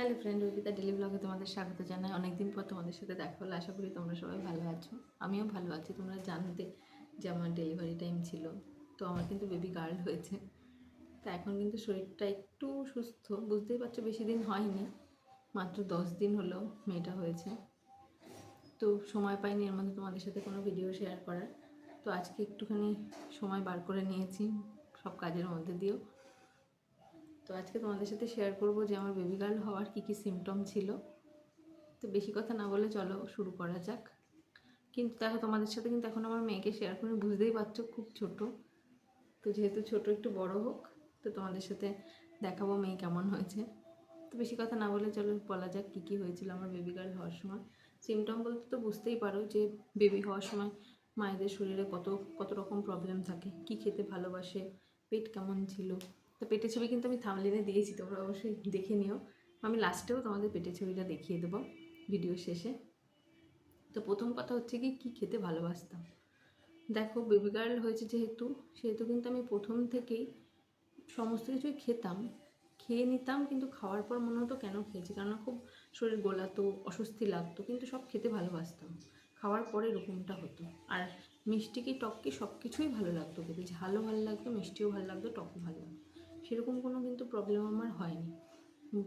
Hello friend Rabita daily ব্লগে তোমাদের স্বাগত জানাই। অনেকদিন পর তোমাদের সাথে দেখা হলো। আশা করি তোমরা সবাই ভালো আছো। আমিও ভালো আছি। তোমরা জানতে যে আমার ডেলিভারি টাইম ছিল, তো আমার কিন্তু বেবি গার্ল হয়েছে। তা এখন কিন্তু শরীরটা একটু সুস্থ। বুঝতেই পারছ, বেশি দিন হয়নি। মাত্র দশ দিন হলো মেয়েটা হয়েছে। তো সময় পাইনি এর মধ্যে তোমাদের সাথে কোনো ভিডিও শেয়ার করার। তো আজকে একটুখানি সময় বার করে নিয়েছি। সব কাজের মধ্যে দিয়েও। তো আজকে তোমাদের সাথে শেয়ার করব যে আমার বেবি গার্ল হওয়ার কী কী সিমটম ছিল। তো বেশি কথা না বলে চলো শুরু করা যাক। কিন্তু দেখো তোমাদের সাথে কিন্তু এখন আমার মেয়েকে শেয়ার করে বুঝতেই পারছ খুব ছোট। তো যেহেতু ছোট একটু বড় হোক, তো তোমাদের সাথে দেখাবো মেয়ে কেমন হয়েছে। তো বেশি কথা না বলে চলো বলা যাক কী কী হয়েছিল আমার বেবি গার্ল হওয়ার সময়। সিমটম বলতে তো বুঝতেই পারো যে বেবি হওয়ার সময় মায়েদের শরীরে কত কত রকম প্রবলেম থাকে, কি খেতে ভালোবাসে, পেট কেমন ছিল তো পেটের ছবি কিন্তু আমি থামলিনে দিয়েছি, তোমরা অবশ্যই দেখে নিও। আমি লাস্টেও তোমাদের পেটের ছবিটা দেখিয়ে দেবো ভিডিও শেষে। তো প্রথম কথা হচ্ছে কি, কী খেতে ভালোবাসতাম? দেখো বেবি গার্ল হয়েছে যেহেতু, সেহেতু কিন্তু আমি প্রথম থেকেই সমস্ত কিছুই খেতাম। খেয়ে নিতাম, কিন্তু খাওয়ার পর মনে হতো কেন খেয়েছি? কারণ খুব শরীর গোলাতো, অস্বস্তি লাগতো, কিন্তু সব খেতে ভালোবাসতাম। খাওয়ার পরে এরকমটা হতো। আর মিষ্টি কি, টক কি সব কিছুই ভালো লাগতো খেতে। ঝালও ভালো লাগতো, মিষ্টিও ভালো লাগতো, টকও ভালো লাগতো। সেরকম কোনো কিন্তু প্রবলেম আমার হয়নি।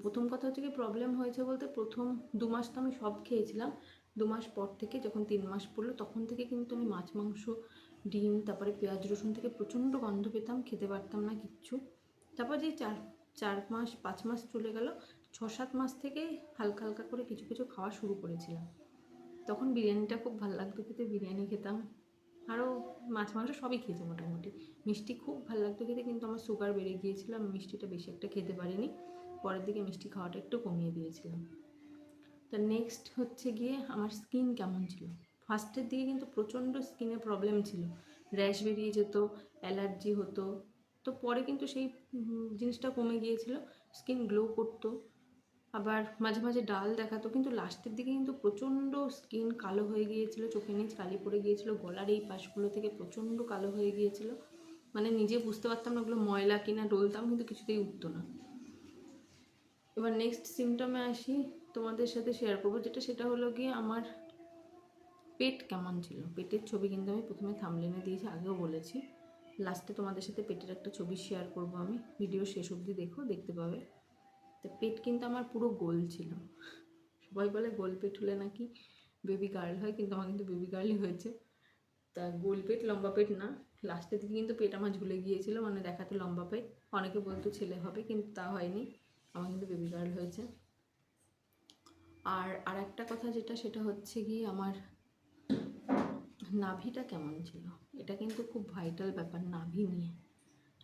প্রথম কথা হচ্ছে কি প্রবলেম হয়েছে বলতে প্রথম দু মাস তো আমি সব খেয়েছিলাম। দু মাস পর থেকে যখন তিন মাস পড়ল, তখন থেকে কিন্তু আমি মাছ, মাংস, ডিম, তারপরে পেঁয়াজ, রসুন থেকে প্রচণ্ড গন্ধ পেতাম, খেতে পারতাম না কিচ্ছু। তারপর যে চার চার মাস, পাঁচ মাস চলে গেল, ছ, সাত মাস থেকে হালকা হালকা করে কিছু কিছু খাওয়া শুরু করেছিলাম। তখন বিরিয়ানিটা খুব ভালো লাগতো, খেতে বিরিয়ানি খেতাম। আরও মাছ মাংস সবই খেয়েছি মোটামুটি। মিষ্টি খুব ভালো লাগতো খেতে, কিন্তু আমার সুগার বেড়ে গিয়েছিল, আমি মিষ্টিটা বেশি একটা খেতে পারিনি। পরের দিকে মিষ্টি খাওয়াটা একটু কমিয়ে দিয়েছিলাম। তা নেক্সট হচ্ছে গিয়ে আমার স্কিন কেমন ছিল? ফার্স্টের দিকে কিন্তু প্রচণ্ড স্কিনের প্রবলেম ছিল। র্যাশ বেরিয়ে যেত অ্যালার্জি হতো। তো পরে কিন্তু সেই জিনিসটা কমে গিয়েছিল। স্কিন গ্লো করতো। আবার মাঝে মাঝে ডাল দেখাতো, কিন্তু লাস্টের দিকে কিন্তু প্রচণ্ড স্কিন কালো হয়ে গিয়েছিল চোখের নিচ কালি পড়ে গিয়েছিল, গলার এই পাশগুলো থেকে প্রচণ্ড কালো হয়ে গিয়েছিল। মানে নিজে বুঝতে পারতাম না ওগুলো ময়লা কিনা ডলতাম কিন্তু কিছুতেই উঠতো না। এবার নেক্সট সিমটমে আসি, তোমাদের সাথে শেয়ার করব, যেটা সেটা হলো গিয়ে আমার পেট কেমন ছিল। পেটের ছবি কিন্তু আমি প্রথমে থামলেনে দিয়েছি, আগেও বলেছি। লাস্টে তোমাদের সাথে পেটের একটা ছবি শেয়ার করব আমি ভিডিও শেষ অবধি দেখো, দেখতে পাবে। পেট কিন্তু আমার পুরো গোল ছিল। সবাই বলে গোল পেট হলে নাকি বেবি গার্ল হয়, কিন্তু আমার কিন্তু বেবি গার্লই হয়েছে। তা গোল পেট, লম্বা পেট না। লাস্টের দিকে কিন্তু পেট আমার ঝুলে গিয়েছিল মানে দেখাতে লম্বা পেট। অনেকে বলতো ছেলে হবে, কিন্তু তা হয়নি। আমার কিন্তু বেবি গার্ল হয়েছে। আর আর একটা কথা যেটা, সেটা হচ্ছে কি আমার নাভিটা কেমন ছিল? এটা কিন্তু খুব ভাইটাল ব্যাপার, নাভি নিয়ে।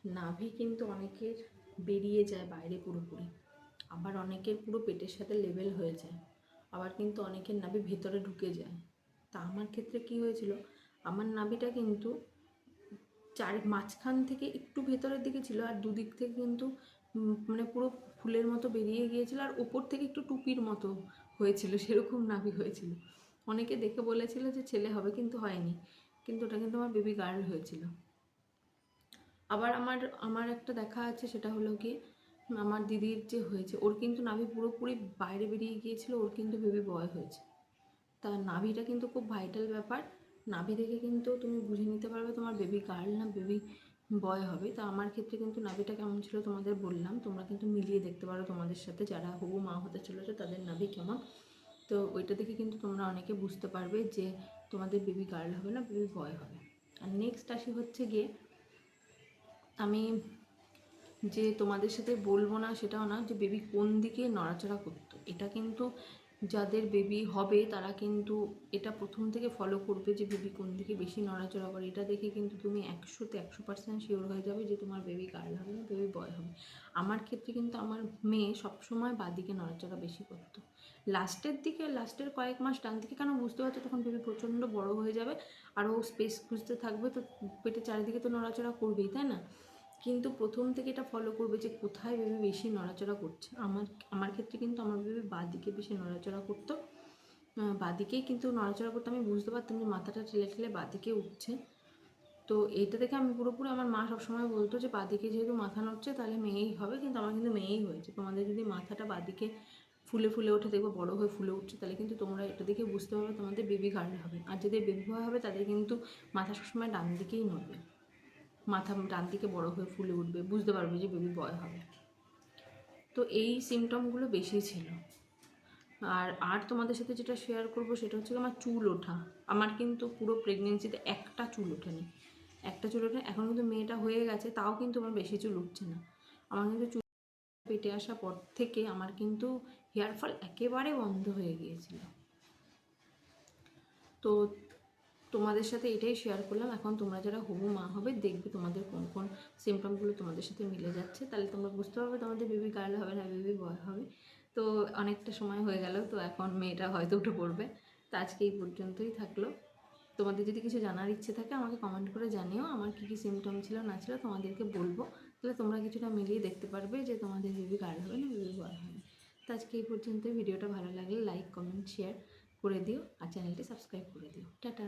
নাভি কিন্তু অনেকের বেরিয়ে যায় বাইরে পুরোপুরি। আবার অনেকের পুরো পেটের সাথে লেভেল হয়ে যায়। আবার কিন্তু অনেকের নাভি ভেতরে ঢুকে যায়। তা আমার ক্ষেত্রে কি হয়েছিল? আমার নাভিটা কিন্তু চার, মাঝখান থেকে একটু ভেতরের দিকে ছিল আর দুদিক থেকে কিন্তু মানে পুরো ফুলের মতো বেরিয়ে গিয়েছিল আর ওপর থেকে একটু টুপির মতো হয়েছিল, সেরকম নাভি হয়েছিল। অনেকে দেখে বলেছিল যে ছেলে হবে কিন্তু হয়নি, কিন্তু ওটা কিন্তু আমার বেবি গার্ল হয়েছিল। আবার আমার আমার একটা দেখা আছে, সেটা হলো কি আমার দিদির যে হয়েছে, ওর কিন্তু নাভি পুরোপুরি বাইরে বেরিয়ে গিয়েছিল, ওর কিন্তু বেবি বয় হয়েছে। তা নাভিটা কিন্তু খুব ভাইটাল ব্যাপার। নাভি দেখে কিন্তু তুমি বুঝে নিতে পারবে তোমার বেবি গার্ল না বেবি বয় হবে। তা আমার ক্ষেত্রে কিন্তু নাভিটা কেমন ছিল তোমাদের বললাম। তোমরা কিন্তু মিলিয়ে দেখতে পারো তোমাদের সাথে, যারা হবু মা হতে চলেছে তাদের নাভি কেমন। তো ওইটা দেখে কিন্তু তোমরা অনেকে বুঝতে পারবে যে তোমাদের বেবি গার্ল হবে না বেবি বয় হবে। আর নেক্সট আসি হচ্ছে গিয়ে, আমি যে তোমাদের সাথে বলব না সেটাও না, যে বেবি কোন দিকে নড়াচড়া করতো। এটা কিন্তু যাদের বেবি হবে, তারা কিন্তু এটা প্রথম থেকে ফলো করবে যে বেবি কোন দিকে বেশি নড়াচড়া করে। এটা দেখে কিন্তু তুমি একশোতে একশো পার্সেন্ট শিওর হয়ে যাবে যে তোমার বেবি গার্ল হবে না বেবি বয় হবে। আমার ক্ষেত্রে কিন্তু আমার মেয়ে সবসময় বাদিকে নড়াচড়া বেশি করতো। লাস্টের দিকে, লাস্টের কয়েক মাস ডান দিকে কেন বুঝতে পারছ? তখন বেবি প্রচণ্ড বড় হয়ে যাবে, আর ও স্পেস খুঁজতে থাকবে, তো পেটে চারিদিকে তো নড়াচড়া করবেই, তাই না? কিন্তু প্রথম থেকে এটা ফলো করবে যে কোথায় বেবি বেশি নড়াচড়া করছে। আমার আমার ক্ষেত্রে কিন্তু আমার বেবি বাদিকে বেশি নড়াচড়া করতো। বাদিকেই কিন্তু নড়াচড়া করতে। আমি বুঝতে পারতাম যে মাথাটা ঠেলে ঠেলে বাদিকে উঠছে। তো এটা দেখে আমি পুরোপুরি আমার মা সবসময় বলতো যে বাদিকে যেহেতু মাথা নড়ছে তাহলে মেয়েই হবে, কিন্তু আমার কিন্তু মেয়েই হয়েছে। তোমাদের যদি মাথাটা বাদিকে ফুলে ফুলে ওঠে, দেখব বড় হয়ে ফুলে উঠছে, তাহলে কিন্তু তোমরা এটা দেখে বুঝতে পারবে তোমাদের বেবি গার্ল হবে। আর যাদের বেবি বয় হবে, তাদের কিন্তু মাথা সবসময় ডান দিকেই নড়বে। মাথা ডান দিকে বড় হয়ে ফুলে উঠবে, বুঝতে পারবে যে বেবি বয় হবে। তো এই সিমটমগুলো বেশি ছিল। আর আর তোমাদের সাথে যেটা শেয়ার করব সেটা হচ্ছে আমার চুল ওঠা। আমার কিন্তু পুরো প্রেগনেন্সিতে একটা চুল ওঠেনি। একটা চুল ওঠে, এখন কিন্তু মেয়েটা হয়ে গেছে, তাও কিন্তু আমার বেশি চুল উঠছে না। আমার কিন্তু চুল পেটে আসার পর থেকে আমার কিন্তু হেয়ার ফল একেবারে বন্ধ হয়ে গিয়েছিল। তো তোমাদের সাথে এটাই শেয়ার করলাম। এখন তোমরা যারা হবু মা হবে, দেখবে তোমাদের কোন কোন সিমটমগুলো তোমাদের সাথে মিলে যাচ্ছে। তাহলে তোমরা বুঝতে পারবে তোমাদের বেবি গার্ল হবে না বেবি বয় হবে। তো অনেকটা সময় হয়ে গেল, তো এখন মেয়েটা হয়তো উঠে পড়বে। তো আজকে এই পর্যন্তই থাকল। তোমাদের যদি কিছু জানার ইচ্ছে থাকে, আমাকে কমেন্ট করে জানিও। আমার কী কী সিমটম ছিল, না ছিল, তোমাদেরকে বলব। তাহলে তোমরা কিছুটা মিলিয়ে দেখতে পারবে যে তোমাদের বেবি গার্ল হবে না বেবি বয় হবে তো আজকে এই পর্যন্ত ভিডিওটা ভালো লাগলে লাইক কমেন্ট শেয়ার করে দিও। আর চ্যানেলটি সাবস্ক্রাইব করে দিও। টাটা।